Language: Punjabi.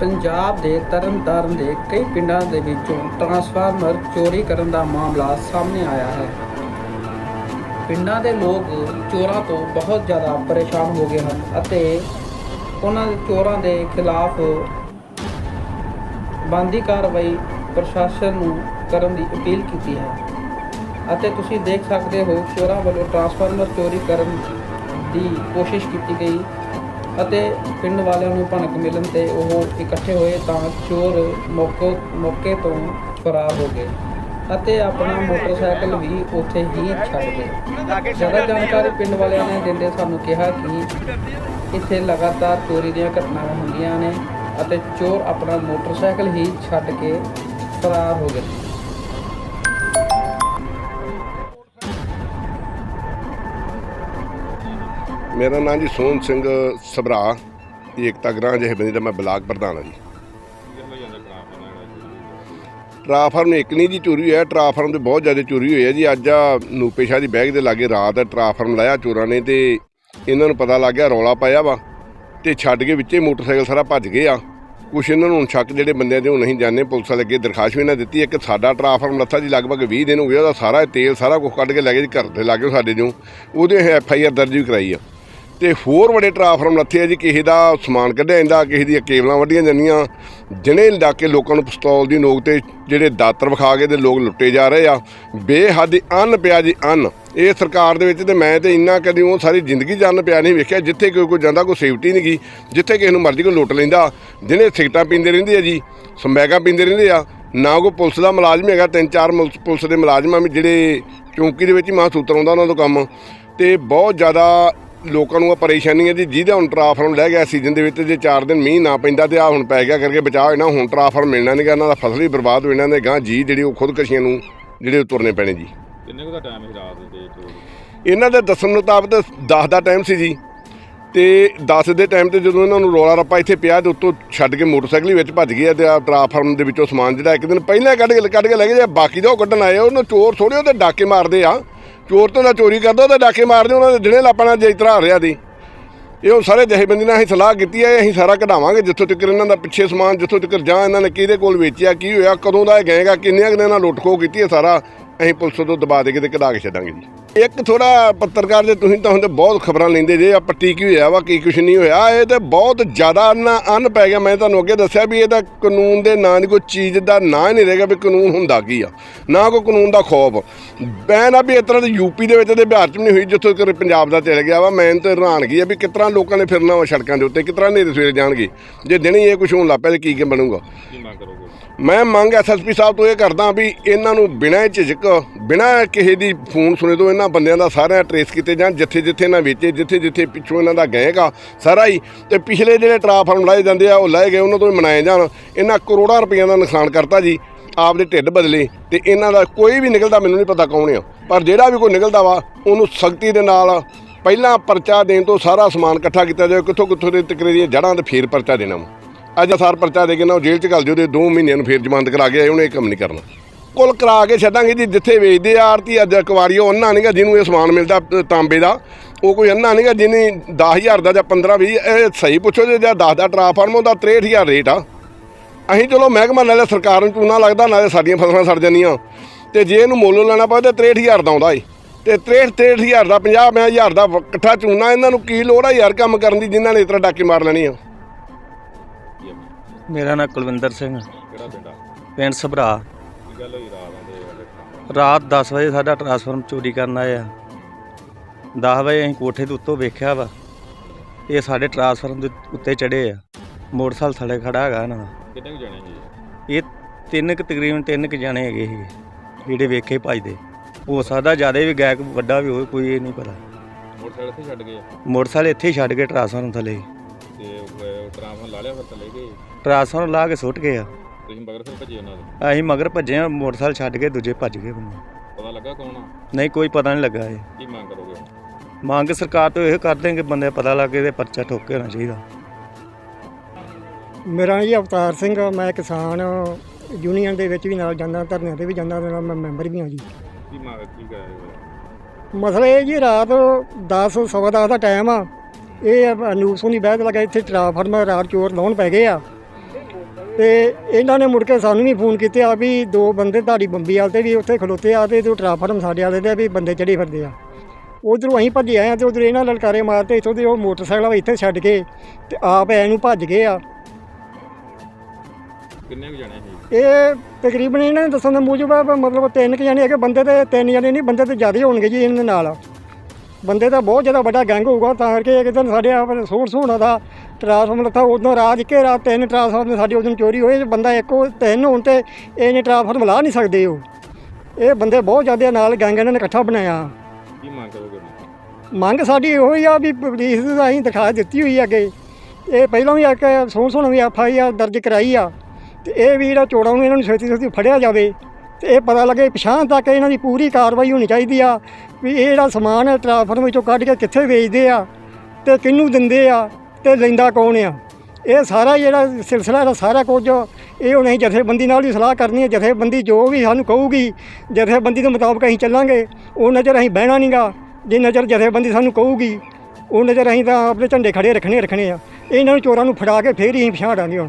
ਪੰਜਾਬ ਦੇ ਤਰਨਤਾਰਨ ਦੇ ਕਈ ਪਿੰਡਾਂ ਦੇ ਵਿੱਚੋਂ ਟਰਾਂਸਫਾਰਮਰ ਚੋਰੀ ਕਰਨ ਦਾ ਮਾਮਲਾ ਸਾਹਮਣੇ ਆਇਆ ਹੈ। ਪਿੰਡਾਂ ਦੇ ਲੋਕ ਚੋਰਾਂ ਤੋਂ ਬਹੁਤ ਜ਼ਿਆਦਾ ਪਰੇਸ਼ਾਨ ਹੋ ਗਏ ਹਨ ਅਤੇ ਉਹਨਾਂ ਦੇ ਚੋਰਾਂ ਦੇ ਖਿਲਾਫ ਬੰਦੀ ਕਾਰਵਾਈ ਪ੍ਰਸ਼ਾਸਨ ਨੂੰ ਕਰਨ ਦੀ ਅਪੀਲ ਕੀਤੀ ਹੈ। ਅਤੇ ਤੁਸੀਂ ਦੇਖ ਸਕਦੇ ਹੋ ਚੋਰਾਂ ਵੱਲੋਂ ਟਰਾਂਸਫਾਰਮਰ ਚੋਰੀ ਕਰਨ ਦੀ ਕੋਸ਼ਿਸ਼ ਕੀਤੀ ਗਈ। ਅਤੇ ਪਿੰਡ ਵਾਲਿਆਂ ਨੂੰ ਭਣਕ ਮਿਲਣ ਤੇ ਉਹ ਇਕੱਠੇ ਹੋਏ ਤਾਂ ਚੋਰ ਮੌਕੇ ਮੌਕੇ ਤੋਂ ਫਰਾਰ ਹੋ ਗਏ ਅਤੇ ਆਪਣਾ ਮੋਟਰਸਾਈਕਲ ਵੀ ਉੱਥੇ ਹੀ ਛੱਡ ਗਏ। ਜ਼ਿਆਦਾ ਜਾਣਕਾਰੀ ਪਿੰਡ ਵਾਲਿਆਂ ਨੇ ਦਿੰਦੇ ਸਾਨੂੰ ਕਿਹਾ ਕਿ ਇੱਥੇ ਲਗਾਤਾਰ ਚੋਰੀ ਦੀਆਂ ਘਟਨਾਵਾਂ ਹੁੰਦੀਆਂ ਨੇ ਅਤੇ ਚੋਰ ਆਪਣਾ ਮੋਟਰਸਾਈਕਲ ਹੀ ਛੱਡ ਕੇ ਫਰਾਰ ਹੋ ਗਏ। ਮੇਰਾ ਨਾਮ ਜੀ ਸੋਹਣ ਸਿੰਘ ਸਭਰਾ, ਏਕਤਾ ਗ੍ਰਾਂ ਜਥੇਬੰਦੀ ਦਾ ਮੈਂ ਬਲਾਕ ਪ੍ਰਧਾਨ ਹਾਂ ਜੀ। ਟਰਾਫਾਰਮ ਇੱਕ ਨਹੀਂ ਜੀ, ਚੋਰੀ ਹੋਇਆ। ਟਰਾਫਾਰਮ ਤੇ ਬਹੁਤ ਜ਼ਿਆਦਾ ਚੋਰੀ ਹੋਈ ਹੈ ਜੀ। ਅੱਜ ਆ ਨੂਪੇ ਸ਼ਾਹ ਦੀ ਬੈਗ ਦੇ ਲਾਗੇ ਰਾਤ ਟਰਾਫਾਰਮ ਲਾਇਆ ਚੋਰਾਂ ਨੇ ਤੇ ਇਹਨਾਂ ਨੂੰ ਪਤਾ ਲੱਗ ਗਿਆ ਰੌਲਾ ਪਾਇਆ ਵਾ ਤੇ ਛੱਡ ਕੇ ਵਿੱਚੇ ਮੋਟਰਸਾਈਕਲ ਸਾਰਾ ਭੱਜ ਗਏ ਆ। ਕੁਛ ਇਹਨਾਂ ਨੂੰ ਹੁਣ ਸ਼ੱਕ ਜਿਹੜੇ ਬੰਦਿਆਂ ਦੇ ਉਹ ਨਹੀਂ ਜਾਣੇ ਪੁਲਿਸ ਵਾਲੇ ਅੱਗੇ ਦਰਖਾਸਤ ਵੀ ਨਾ ਦਿੱਤੀ ਇੱਕ ਸਾਡਾ ਟਰਾਫਾਰਮ ਲੱਥਾ ਜੀ ਲਗਭਗ 20 ਦਿਨ ਹੋ ਗਏ ਉਹਦਾ ਸਾਰਾ ਤੇਲ ਸਾਰਾ ਕੁਝ ਕੱਢ ਕੇ ਲੈ ਗਏ ਜੀ ਘਰ ਦੇ ਲਾਗੇ ਸਾਡੇ ਜੋ ਉਹਦੇ ਐਫ ਆਈ ਆਰ ਦਰਜ ਵੀ ਕਰਾਈ ਆ। ਤੇ ਹੋਰ ਬੜੇ ਟਰਾਂਸਫਾਰਮ ਲੱਥੇ ਆ ਜੀ, ਕਿਸੇ ਦਾ ਸਮਾਨ ਕੱਢਿਆ ਜਾਂਦਾ, ਕਿਸੇ ਦੀਆਂ ਕੇਬਲਾਂ ਵੱਢੀਆਂ ਜਾਂਦੀਆਂ। ਜਣੇ ਲਾ ਕੇ ਲੋਕਾਂ ਨੂੰ ਪਿਸਤੌਲ ਦੀ ਨੋਕ ਤੇ ਜਿਹੜੇ ਦਾਤਰ ਵਿਖਾ ਕੇ ਤੇ ਲੋਕ ਲੁੱਟੇ ਜਾ ਰਹੇ ਆ, ਬੇਹੱਦ ਅੰਨ ਪਿਆ ਜੀ ਅੰਨ ਇਹ ਸਰਕਾਰ ਦੇ ਵਿੱਚ ਤੇ ਮੈਂ ਤੇ ਇੰਨਾ ਕਦੀ ਉਹ ਸਾਰੀ ਜ਼ਿੰਦਗੀ ਜੰਨ ਪਿਆ ਨਹੀਂ ਵੇਖਿਆ, ਜਿੱਥੇ ਕੋਈ ਕੋਈ ਜਾਂਦਾ ਕੋਈ ਸੇਫਟੀ ਨਹੀਂ ਗਈ ਜਿੱਥੇ ਕਿਸੇ ਨੂੰ ਮਰਜ਼ੀ ਕੋਈ ਲੁੱਟ ਲੈਂਦਾ। ਜਿਹਨੇ ਸਿਗਟਾਂ ਪੀਂਦੇ ਰਹਿੰਦੇ ਆ ਜੀ ਸਮੈਕਾਂ ਪੀਂਦੇ ਰਹਿੰਦੇ ਆ, ਨਾ ਕੋਈ ਪੁਲਿਸ ਦਾ ਮੁਲਾਜ਼ਮ ਹੈਗਾ, ਤਿੰਨ ਚਾਰ ਮੁਲਸ- ਪੁਲਿਸ ਦੇ ਮੁਲਾਜ਼ਮ ਆ ਵੀ ਜਿਹੜੇ ਚੌਂਕੀ ਦੇ ਵਿੱਚ ਹੀ ਮਾਂ ਸੂਤਰ ਆਉਂਦਾ ਉਹਨਾਂ ਤੋਂ ਕੰਮ। ਤੇ ਬਹੁਤ ਜ਼ਿਆਦਾ ਲੋਕਾਂ ਨੂੰ ਆ ਪਰੇਸ਼ਾਨੀ ਹੈ ਜੀ ਜਿਹਦਾ ਹੁਣ ਟਰਾਫਾਰਮ ਲੈ ਗਿਆ ਸੀਜ਼ਨ ਦੇ ਵਿੱਚ ਜੇ 4 ਦਿਨ ਮੀਂਹ ਨਾ ਪੈਂਦਾ ਤੇ ਆ ਹੁਣ ਪੈ ਗਿਆ ਕਰਕੇ ਬਚਾਅ ਹੋਣਾ ਹੁਣ ਟਰਾਫਾਰਮ ਮਿਲਣਾ ਨਹੀਂਗਾ ਇਹਨਾਂ ਦਾ ਫਸਲ ਹੀ ਬਰਬਾਦ ਹੋ ਜਾਣਾ ਨੇ ਗਾਂ ਜੀ ਜਿਹੜੀ ਉਹ ਖੁਦਕਸ਼ੀਆਂ ਨੂੰ ਜਿਹੜੇ ਤੁਰਨੇ ਪੈਣੇ ਜੀ। ਕਿੰਨੇ ਕੁ ਦਾ ਟਾਈਮ ਸੀ ਰਾਤ ਦੇ ਇਹਨਾਂ ਦੇ ਦੱਸਣ ਮੁਤਾਬਕ 10 ਦਾ ਟਾਈਮ ਸੀ ਜੀ। ਤੇ 10 ਦੇ ਟਾਈਮ ਤੇ ਜਦੋਂ ਇਹਨਾਂ ਨੂੰ ਰੋਲਾ ਰੱਪਾ ਇੱਥੇ ਪਿਆ ਤੇ ਉੱਤੋਂ ਛੱਡ ਕੇ ਮੋਟਰਸਾਈਕਲ ਹੀ ਵਿੱਚ ਭੱਜ ਗਏ ਆ ਤੇ ਆ ਟਰਾਫਾਰਮ ਦੇ ਵਿੱਚੋਂ ਸਮਾਨ ਜਿਹੜਾ ਇੱਕ ਦਿਨ ਪਹਿਲਾਂ ਕੱਢ ਕੇ ਕੱਢ ਕੇ ਲੈ ਗਏ ਬਾਕੀ ਦਾ ਉਹ ਕੱਢਣ ਆਏ ਉਹਨਾਂ ਚੋਰ ਥੋੜੇ ਉਹਦੇ ਡਾਕੇ ਮਾਰਦੇ ਆ। ਚੋਰ ਤੋਂ ਨਾ ਚੋਰੀ ਕਰਦਾ, ਉਹਦੇ ਡਾਕੇ ਮਾਰਦੇ, ਉਹਨਾਂ ਦੇ ਦਿਨੇ ਲਾਪਣਾ ਜੇ ਇਤਰਾ ਆ ਰਿਹਾ ਦੀ ਇਹ ਉਹ ਸਾਰੇ ਜਥੇਬੰਦੀ ਨਾਲ ਅਸੀਂ ਸਲਾਹ ਕੀਤੀ ਹੈ, ਅਸੀਂ ਸਾਰਾ ਕਢਾਵਾਂਗੇ, ਜਿੱਥੋਂ ਤੱਕ ਇਹਨਾਂ ਦਾ ਪਿੱਛੇ ਸਮਾਨ, ਜਿੱਥੋਂ ਤੱਕ ਜਾਂ ਇਹਨਾਂ ਨੇ ਕਿਹਦੇ ਕੋਲ ਵੇਚਿਆ, ਕੀ ਹੋਇਆ, ਕਦੋਂ ਦਾ ਇਹ ਗਏਗਾ ਕਿੰਨੀਆਂ ਕੁ ਦਿਨਾਂ ਨਾਲ ਲੁੱਟ ਖੋ ਕੀਤੀ ਹੈ ਸਾਰਾ। ਅਸੀਂ ਪੁਲਿਸ ਤੋਂ ਦਬਾ ਦੇ ਕੇ ਤੇ ਕਢਾ ਕੇ ਛੱਡਾਂਗੇ ਜੀ। ਇੱਕ ਥੋੜਾ ਪੱਤਰਕਾਰ ਜੇ ਤੁਸੀਂ ਤਾਂ ਹੁੰਦੇ ਬਹੁਤ ਖਬਰਾਂ ਲੈਂਦੇ ਜੇ ਆ ਪੱਟੀ ਕੀ ਹੋਇਆ ਵਾ, ਕੀ ਕੁਛ ਨਹੀਂ ਹੋਇਆ। ਇਹ ਤੇ ਬਹੁਤ ਜ਼ਿਆਦਾ ਅੰਨ ਅੰਨ ਪੈ ਗਿਆ। ਮੈਂ ਤੁਹਾਨੂੰ ਅੱਗੇ ਦੱਸਿਆ ਵੀ ਇਹਦਾ ਕਾਨੂੰਨ ਦੇ ਨਾਂ ਦੀ ਕੋਈ ਚੀਜ਼ ਦਾ ਨਾਂ ਹੀ ਨਹੀਂ ਰਹੇਗਾ ਵੀ ਕਾਨੂੰਨ ਹੁੰਦਾ ਕੀ ਆ। ਨਾ ਕੋਈ ਕਾਨੂੰਨ ਦਾ ਖੌਫ। ਮੈਂ ਨਾ ਵੀ ਇਸ ਤਰ੍ਹਾਂ ਦੀ ਯੂਪੀ ਦੇ ਵਿੱਚ ਤੇ ਬਿਹਾਰ 'ਚ ਵੀ ਨਹੀਂ ਹੋਈ, ਜਿੱਥੋਂ ਤੱਕ ਪੰਜਾਬ ਦਾ ਚੱਲ ਗਿਆ ਵਾ। ਮੈਂ ਤਾਂ ਹੈਰਾਨਗੀ ਆ ਵੀ ਕਿਸ ਤਰ੍ਹਾਂ ਲੋਕਾਂ ਨੇ ਫਿਰਨਾ ਵਾ ਸੜਕਾਂ ਦੇ ਉੱਤੇ, ਕਿਸ ਤਰ੍ਹਾਂ ਨੇਰੇ ਸਵੇਰੇ ਜਾਣਗੇ। ਜੇ ਦਿਨੇ ਹੀ ਇਹ ਕੁਛ ਹੋਣ ਲੱਗ ਪਿਆ ਤੇ ਕੀ ਕੀ ਬਣੂਗਾ। ਕੀ ਮੰਗ ਕਰੋਗੇ? ਮੈਂ ਮੰਗ ਐਸਐਸਪੀ ਸਾਹਿਬ ਤੋਂ ਇਹ ਕਰਦਾ ਵੀ ਇਹਨਾਂ ਨੂੰ ਬਿਨਾਂ ਝਿਜਕ, ਬਿਨਾਂ ਕਿਸੇ ਦੀ ਫੋਨ ਸੁਣੇ ਤੋਂ ਇਹਨਾਂ ਬੰਦਿਆਂ ਦਾ ਸਾਰਿਆਂ ਟਰੇਸ ਕੀਤੇ ਜਾਣ, ਜਿੱਥੇ ਜਿੱਥੇ ਇਹਨਾਂ ਵੇਚੇ, ਜਿੱਥੇ ਜਿੱਥੇ ਪਿੱਛੋਂ ਇਹਨਾਂ ਦਾ ਗਏਗਾ, ਸਾਰਾ ਹੀ। ਤੇ ਪਿਛਲੇ ਜਿਹੜੇ ਟਰਾਫਾਰਮ ਲਾਏ ਜਾਂਦੇ ਆ, ਉਹ ਲਾਏ ਗਏ, ਉਹਨਾਂ ਤੋਂ ਹੀ ਮਨਾਏ ਜਾਣ। ਇਹਨਾਂ ਕਰੋੜਾਂ ਰੁਪਈਆ ਦਾ ਨੁਕਸਾਨ ਕਰਤਾ ਜੀ, ਆਪਦੇ ਢਿੱਡ ਬਦਲੇ। ਤੇ ਇਹਨਾਂ ਦਾ ਕੋਈ ਵੀ ਨਿਕਲਦਾ, ਮੈਨੂੰ ਨਹੀਂ ਪਤਾ ਕੌਣ ਆ। ਪਰ ਜਿਹੜਾ ਵੀ ਕੋਈ ਨਿਕਲਦਾ ਵਾ, ਉਹਨੂੰ ਸਖਤੀ ਦੇ ਨਾਲ ਪਹਿਲਾਂ ਪਰਚਾ ਦੇਣ ਤੋਂ ਸਾਰਾ ਸਮਾਨ ਇਕੱਠਾ ਕੀਤਾ ਜਾਵੇ ਕਿੱਥੋਂ ਕਿੱਥੋਂ ਦੇ ਤਕਰੇ ਦੀਆਂ ਜੜ੍ਹਾਂ ਤੇ ਫੇਰ ਪਰਚਾ ਦੇਣਾ ਵਾ। ਅੱਜ ਸਾਰ ਪਰਚਾ ਦੇ ਕੇ ਨਾ ਉਹ ਜੇਲ੍ਹ ਚ ਘੱਲ ਦਿਓ ਤੇ 2 ਮਹੀਨਿਆਂ ਨੂੰ ਫੇਰ ਜ਼ਮਾਨਤ ਕਰਾ ਕੇ ਆਏ, ਉਹਨੇ ਇਹ ਕੰਮ ਨਹੀਂ ਕਰਨਾ। ਕੁੱਲ ਕਰਾ ਕੇ ਛੱਡਾਂਗੇ ਜੀ, ਜਿੱਥੇ ਵੇਚਦੇ ਆ ਆੜਤੀ, ਅੱਜ ਕੁਵਾਰੀ ਉਹ ਅੰਨਾ ਨਹੀਂਗਾ ਜਿਹਨੂੰ ਇਹ ਸਮਾਨ ਮਿਲਦਾ ਤਾਂਬੇ ਦਾ। ਉਹ ਕੋਈ ਅੰਨਾ ਨਹੀਂਗਾ ਜਿਹਨੇ 10000 ਦਾ ਜਾਂ 15 20 ਇਹ ਸਹੀ ਪੁੱਛੋ ਜੇ, ਜਾਂ 10 ਦਾ ਟਰਾਫਾਰਮ ਉਹਦਾ 63000 ਰੇਟ ਆ। ਅਸੀਂ ਚਲੋ ਮਹਿਕਮਾ ਨਾਲੇ ਸਰਕਾਰ ਨੂੰ ਚੂਨਾ ਲੱਗਦਾ, ਨਾਲੇ ਸਾਡੀਆਂ ਫਸਲਾਂ ਸੜ ਜਾਂਦੀਆਂ। ਤੇ ਜੇ ਇਹਨੂੰ ਮੁੱਲ ਲੈਣਾ ਪਵੇ ਤੇ 63000 ਦਾ ਆਉਂਦਾ ਏ। ਤੇ 63 63000 ਦਾ 50 ਹਜ਼ਾਰ ਦਾ ਇਕੱਠਾ ਚੂਨਾ, ਇਹਨਾਂ ਨੂੰ ਕੀ ਲੋੜ ਆ ਯਾਰ ਕੰਮ ਕਰਨ ਦੀ, ਜਿਨ੍ਹਾਂ ਨੇ ਇਸ ਤਰ੍ਹਾਂ ਡਾਕੇ ਮਾਰ ਲੈਣੀ ਆ। ਮੇਰਾ ਨਾਮ ਕੁਲਵਿੰਦਰ ਸਿੰਘ। ਕਿਹੜਾ ਪਿੰਡ ਪਿੰਡ ਸਭਰਾ। ਕੀ ਗੱਲ ਹੋਈ ਰਾਤ ਰਾਤ 10 ਵਜੇ ਸਾਡਾ ਟਰਾਂਸਫਾਰਮ ਚੋਰੀ ਕਰਨ ਆਏ ਆ। 10 ਵਜੇ ਅਸੀਂ ਕੋਠੇ ਦੇ ਉੱਤੋਂ ਵੇਖਿਆ ਵਾ। ਇਹ ਸਾਡੇ ਟਰਾਂਸਫਾਰਮ ਦੇ ਉੱਤੇ ਚੜੇ ਆ। ਮੋਟਰਸਾਈਕਲ ਥੱਲੇ ਖੜਾ ਹੈਗਾ ਇਹਨਾਂ ਦਾ। ਕਿੰਨੇ ਕੁ ਜਾਣੇ ਸੀ? ਇਹ ਤਿੰਨ ਕੁ ਤਕਰੀਬਨ ਤਿੰਨ ਕੁ ਜਾਣੇ ਹੈਗੇ ਸੀ ਜਿਹੜੇ ਵੇਖੇ ਭਜਦੇ ਹੋ ਸਕਦਾ ਜ਼ਿਆਦਾ ਵੀ ਗੈਕ ਵੱਡਾ ਵੀ ਹੋਵੇ ਕੋਈ ਇਹ ਨਹੀਂ ਪਤਾ। ਮੋਟਰਸਾਈਕਲ ਇੱਥੇ ਛੱਡ ਗਏ ਮੋਟਰਸਾਈਕਲ ਇੱਥੇ ਛੱਡ ਕੇ ਟਰਾਂਸਫਾਰਮ ਥੱਲੇ। ਤੇ ਲਾ ਲਿਆ ਫਿਰ ਥੱਲੇ ਗਏ। ਟਰਾਂਸਫਾਰਮ ਲਾ ਕੇ ਸੁੱਟ ਗਏ ਆ। ਤੁਸੀਂ ਮਗਰ ਫਿਰ ਭੱਜੇ ਉਹਨਾਂ ਦੇ? ਅਸੀਂ ਮਗਰ ਭੱਜੇ ਆ ਮੋਟਰਸਾਈਕਲ ਛੱਡ ਕੇ ਦੂਜੇ ਭੱਜ ਗਏ ਬੰਦੇ। ਪਤਾ ਲੱਗਾ ਕੌਣ ਆ? ਨਹੀਂ ਕੋਈ ਪਤਾ ਨਹੀਂ ਲੱਗਾ ਇਹ। ਕੀ ਮੰਗ ਕਰੋਗੇ? ਮੰਗ ਸਰਕਾਰ ਤੋਂ ਇਹ ਕਰਦੇ ਕਿ ਬੰਦੇ ਪਤਾ ਲੱਗ ਤੇ ਪਰਚਾ ਠੋਕ ਕੇ ਹੋਣਾ ਚਾਹੀਦਾ। ਮੇਰਾ ਜੀ ਅਵਤਾਰ ਸਿੰਘ ਆ, ਮੈਂ ਕਿਸਾਨ ਯੂਨੀਅਨ ਦੇ ਵਿੱਚ ਵੀ ਨਾਲ ਜਾਂਦਾ ਧਰਨਿਆਂ ਤੇ ਵੀ ਜਾਂਦਾ ਤੇ ਨਾਲ ਮੈਂ ਮੈਂਬਰ ਵੀ ਹਾਂ ਜੀ। ਕੀ ਮੰਗ ਕੀ ਕਰੇ ਮਸਲਾ ਇਹ ਜੀ ਰਾਤ 10 ਸਵਾ ਦਸ ਦਾ ਟਾਈਮ ਆ ਇਹ ਅਨੂਪ ਸੋਨੀ ਬਹਿਦ ਲਗਾ ਇੱਥੇ ਟਰਾਂਸਫਾਰਮਰ ਰਾਤ ਚੋਰ ਲਾਉਣ ਪੈ ਗਏ ਆ। ਤੇ ਇਹਨਾਂ ਨੇ ਮੁੜ ਕੇ ਸਾਨੂੰ ਵੀ ਫੋਨ ਕੀਤੇ ਆ ਵੀ ਦੋ ਬੰਦੇ ਤੁਹਾਡੀ ਬੰਬੀ ਵਾਲੇ ਤੇ ਵੀ ਉੱਥੇ ਖਲੋਤੇ ਆ ਤੇ ਜੋ ਟਰਾਫਾਰਮ ਸਾਡੇ ਵਾਲੇ ਦੇ ਵੀ ਬੰਦੇ ਚੜੇ ਫਿਰਦੇ ਆ। ਉਧਰੋਂ ਅਸੀਂ ਭੱਜੇ ਆਏ ਆ ਤੇ ਉਧਰ ਇਹਨਾਂ ਲਲਕਾਰੇ ਮਾਰਤੇ ਇੱਥੋਂ ਦੇ ਉਹ ਮੋਟਰਸਾਈਕਲ ਇੱਥੇ ਛੱਡ ਕੇ ਤੇ ਆਪ ਐ ਨੂੰ ਭੱਜ ਗਏ ਆ। ਕਿੰਨੇ ਕੁ ਜਾਣੇ ਸੀ? ਇਹ ਤਕਰੀਬਨ ਇਹਨਾਂ ਨੇ ਦੱਸਣ ਦੇ ਮੂਜਬ ਆ ਮਤਲਬ ਤਿੰਨ ਕੁ ਜਣੇ ਹੈਗੇ ਬੰਦੇ ਤੇ ਤਿੰਨ ਜਣੇ ਨਹੀਂ ਬੰਦੇ ਤੇ ਜ਼ਿਆਦਾ ਹੋਣਗੇ ਜੀ ਇਹਨਾਂ ਦੇ ਨਾਲ। ਬੰਦੇ ਦਾ ਬਹੁਤ ਜ਼ਿਆਦਾ ਵੱਡਾ ਗੈਂਗ ਹੋਊਗਾ ਤਾਂ ਕਰਕੇ ਇੱਕ ਦਿਨ ਸਾਡੇ ਆਪ ਸੋਹਣ ਸੋਹਣਾ ਦਾ ਟਰਾਂਸਫਾਰਮਰ ਲੱਥਾ ਉਦੋਂ ਰਾਤ ਇੱਕੇ ਰਾਤ ਤਿੰਨ ਟਰਾਂਸਫਾਰਮਰ ਸਾਡੇ ਉਦੋਂ ਚੋਰੀ ਹੋਏ ਬੰਦਾ ਇੱਕੋ ਤਿੰਨ ਹੋਣ ਤੇ ਇਹਨੇ ਟਰਾਂਸਫਾਰਮਰ ਲਾ ਨਹੀਂ ਸਕਦੇ ਉਹ। ਇਹ ਬੰਦੇ ਬਹੁਤ ਜ਼ਿਆਦਾ ਨਾਲ ਗੈਂਗ ਇਹਨਾਂ ਨੇ ਇਕੱਠਾ ਬਣਾਇਆ। ਕੀ ਮੰਗ ਕਰੋਗੇ? ਮੰਗ ਸਾਡੀ ਇਹੋ ਹੀ ਆ ਵੀ ਪੁਲਿਸ ਨੂੰ ਅਸੀਂ ਦਿਖਾ ਦਿੱਤੀ ਹੋਈ ਅੱਗੇ। ਇਹ ਪਹਿਲਾਂ ਵੀ ਇੱਕ ਸੋਹਣ ਸੋਹਣਾ ਵੀ ਐਫ ਆਈ ਆਰ ਦਰਜ ਕਰਾਈ ਆ। ਤੇ ਇਹ ਵੀ ਜਿਹੜਾ ਚੋਰਾਂ ਨੂੰ ਇਹਨਾਂ ਨੂੰ ਛੇਤੀ ਛੇਤੀ ਫੜਿਆ ਜਾਵੇ। ਤੇ ਇਹ ਪਤਾ ਲੱਗੇ ਪਛਾਣ ਤੱਕ ਇਹਨਾਂ ਦੀ ਪੂਰੀ ਕਾਰਵਾਈ ਹੋਣੀ ਚਾਹੀਦੀ ਆ, ਵੀ ਇਹ ਜਿਹੜਾ ਸਮਾਨ ਹੈ ਟ੍ਰਾਂਸਫਰ ਵਿੱਚੋਂ ਕੱਢ ਕੇ ਕਿੱਥੇ ਵੇਚਦੇ ਆ ਤੇ ਕਿਹਨੂੰ ਦਿੰਦੇ ਆ ਤੇ ਲੈਂਦਾ ਕੌਣ ਆ। ਇਹ ਸਾਰਾ ਜਿਹੜਾ ਸਿਲਸਿਲਾ ਦਾ ਸਾਰਾ ਕੁਝ, ਇਹ ਹੁਣ ਅਸੀਂ ਜਥੇਬੰਦੀ ਨਾਲ ਹੀ ਸਲਾਹ ਕਰਨੀ ਹੈ। ਜਥੇਬੰਦੀ ਜੋ ਵੀ ਸਾਨੂੰ ਕਹੂਗੀ, ਜਥੇਬੰਦੀ ਦੇ ਮੁਤਾਬਕ ਅਸੀਂ ਚੱਲਾਂਗੇ। ਉਹ ਨਜ਼ਰ ਅਸੀਂ ਬਹਿਣਾ ਨਹੀਂਗਾ ਜੇ ਨਜ਼ਰ ਜਥੇਬੰਦੀ ਸਾਨੂੰ ਕਹੂਗੀ, ਉਹ ਨਜ਼ਰ ਅਸੀਂ ਤਾਂ ਆਪਣੇ ਝੰਡੇ ਖੜੇ ਰੱਖਣੇ ਰੱਖਣੇ ਆ। ਇਹਨਾਂ ਨੂੰ ਚੋਰਾਂ ਨੂੰ ਫੜਾ ਕੇ ਫੇਰ ਹੀ ਅਸੀਂ ਪਛਾਣਾਂਗੇ ਹੁਣ।